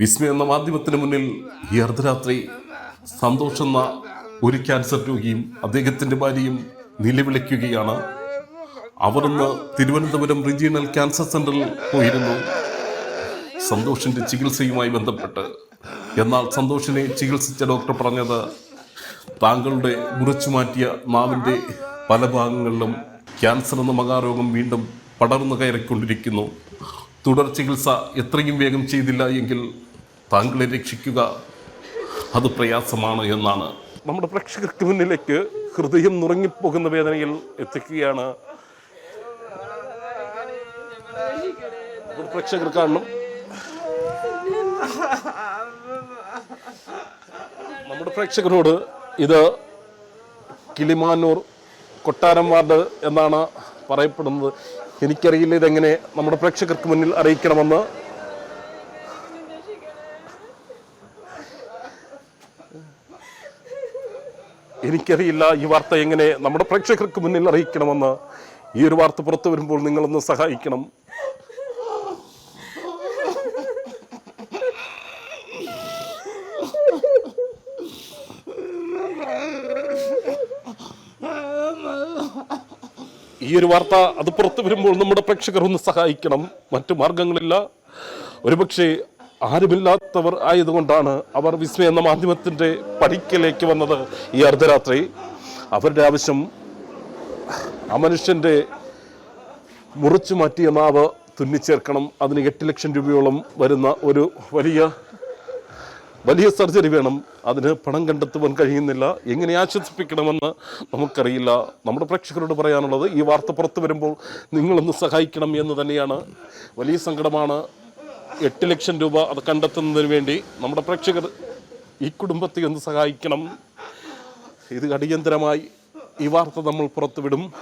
വിസ്മയ എന്ന മാധ്യമത്തിന് മുന്നിൽ ഈ അർദ്ധരാത്രി സന്തോഷ് എന്ന ഒരു ക്യാൻസർ രോഗിയും അദ്ദേഹത്തിന്റെ ഭാര്യയും നിലവിളിക്കുകയാണ്. അവർ ഇന്ന് തിരുവനന്തപുരം റീജിയണൽ ക്യാൻസർ സെന്ററിൽ പോയിരുന്നു. സന്തോഷിന്റെ ചികിത്സയുമായി ബന്ധപ്പെട്ട്. എന്നാൽ സന്തോഷിനെ ചികിത്സിച്ച ഡോക്ടർ പറഞ്ഞത് താങ്കളുടെ മുറിച്ചു മാറ്റിയ നാവിന്റെ പല ഭാഗങ്ങളിലും ക്യാൻസർ എന്ന മഹാരോഗം വീണ്ടും പടർന്നു കയറിക്കൊണ്ടിരിക്കുന്നു. തുടർ ചികിത്സ എത്രയും വേഗം ചെയ്തില്ല എങ്കിൽ താങ്കളെ രക്ഷിക്കുക അത് പ്രയാസമാണ് എന്നാണ്. നമ്മുടെ പ്രേക്ഷകർക്ക് മുന്നിലേക്ക് ഹൃദയം നുറങ്ങിപ്പോകുന്ന വേദനയിൽ എത്തിക്കുകയാണ് പ്രേക്ഷകർ കാണണം. നമ്മുടെ പ്രേക്ഷകരോട് ഇത് കിളിമാനൂർ കൊട്ടാരം വാർഡ് എന്നാണ് പറയപ്പെടുന്നത്. എനിക്കറിയില്ല ഇതെങ്ങനെ നമ്മുടെ പ്രേക്ഷകർക്ക് മുന്നിൽ അറിയിക്കണമെന്ന്. എനിക്കറിയില്ല ഈ വാർത്ത എങ്ങനെ നമ്മുടെ പ്രേക്ഷകർക്ക് മുന്നിൽ അറിയിക്കണമെന്ന്. ഈ ഒരു വാർത്ത പുറത്തു വരുമ്പോൾ നിങ്ങളൊന്ന് സഹായിക്കണം. ഈ ഒരു വാർത്ത അത് പുറത്തു വരുമ്പോൾ നമ്മുടെ പ്രേക്ഷകർ ഒന്ന് സഹായിക്കണം. മറ്റു മാർഗങ്ങളില്ല. ഒരുപക്ഷെ ആരുമില്ലാത്തവർ ആയതുകൊണ്ടാണ് അവർ വിസ്മയ എന്ന മാധ്യമത്തിന്റെ പടിക്കലേക്ക് വന്നത് ഈ അർദ്ധരാത്രി. അവരുടെ ആവശ്യം ആ മനുഷ്യന്റെ മുറിച്ചു മാറ്റിയ നാവ് തുന്നിച്ചേർക്കണം. അതിന് എട്ട് ലക്ഷം രൂപയോളം വരുന്ന ഒരു വലിയ വലിയ സർജറി വേണം. അതിന് പണം കണ്ടെത്തുവാൻ കഴിയുന്നില്ല. എങ്ങനെ ആശ്വസിപ്പിക്കണമെന്ന് നമുക്കറിയില്ല. നമ്മുടെ പ്രേക്ഷകരോട് പറയാനുള്ളത് ഈ വാർത്ത പുറത്തു വരുമ്പോൾ നിങ്ങളൊന്ന് സഹായിക്കണം എന്ന് തന്നെയാണ്. വലിയ സങ്കടമാണ്. എട്ട് ലക്ഷം രൂപ അത് കണ്ടെത്തുന്നതിന് വേണ്ടി നമ്മുടെ പ്രേക്ഷകർ ഈ കുടുംബത്തെ ഒന്ന് സഹായിക്കണം. ഇത് അടിയന്തരമായി ഈ വാർത്ത നമ്മൾ പുറത്തുവിടും.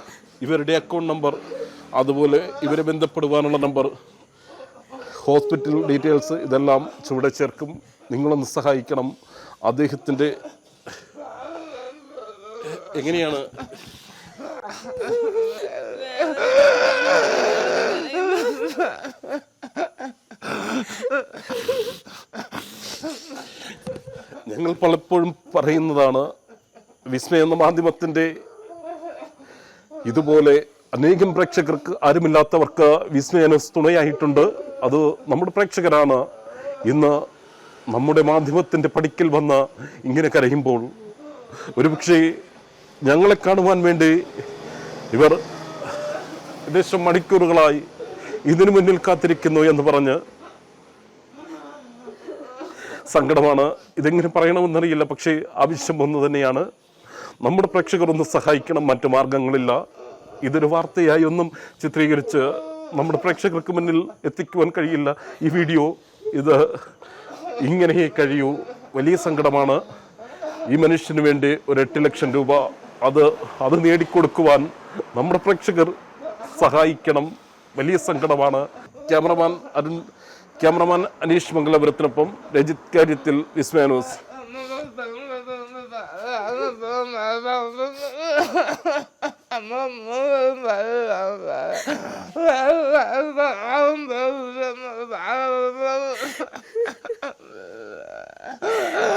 ഇവരുടെ അക്കൗണ്ട് നമ്പർ അതുപോലെ ഇവരെ ബന്ധപ്പെടുവാനുള്ള നമ്പർ ഹോസ്പിറ്റൽ ഡീറ്റെയിൽസ് ഇതെല്ലാം ചുവടെ ചേർക്കും. നിങ്ങളൊന്ന് സഹായിക്കണം. അദ്ദേഹത്തിന്റെ എങ്ങനെയാണ്? ഞങ്ങൾ പലപ്പോഴും പറയുന്നതാണ് വിസ്മയ എന്ന ഇതുപോലെ അനേകം പ്രേക്ഷകർക്ക് ആരുമില്ലാത്തവർക്ക് വിസ്മയനസ് തുണയായിട്ടുണ്ട്. അത് നമ്മുടെ പ്രേക്ഷകരാണ്. ഇന്ന് നമ്മുടെ മാധ്യമത്തിന്റെ പടിക്കൽ വന്ന് ഇങ്ങനെ കരയുമ്പോൾ ഒരുപക്ഷെ ഞങ്ങളെ കാണുവാൻ വേണ്ടി ഇവർ ഏകദേശം മണിക്കൂറുകളായി ഇതിനു മുന്നിൽ കാത്തിരിക്കുന്നു എന്ന് പറഞ്ഞ് സങ്കടമാണ്. ഇതെങ്ങനെ പറയണമെന്നറിയില്ല പക്ഷേ ആവശ്യം ഒന്ന് തന്നെയാണ്. നമ്മുടെ പ്രേക്ഷകർ ഒന്ന് സഹായിക്കണം മറ്റു മാർഗങ്ങളില്ല. ഇതൊരു വാർത്തയായി ഒന്നും ചിത്രീകരിച്ച് നമ്മുടെ പ്രേക്ഷകർക്ക് മുന്നിൽ എത്തിക്കുവാൻ കഴിയില്ല. ഈ വീഡിയോ ഇത് ഇങ്ങനെ കഴിയൂ. വലിയ സങ്കടമാണ്. ഈ മനുഷ്യന് വേണ്ടി ഒരു എട്ട് ലക്ഷം രൂപ അത് അത് നേടിക്കൊടുക്കുവാൻ നമ്മുടെ പ്രേക്ഷകർ സഹായിക്കണം. വലിയ സങ്കടമാണ്. ക്യാമറമാൻ അരുൺ ക്യാമറമാൻ അനീഷ് മംഗലപുരത്തിനൊപ്പം രജിത് കാര്യത്തിൽ വിസ്മയാനോസ് Ah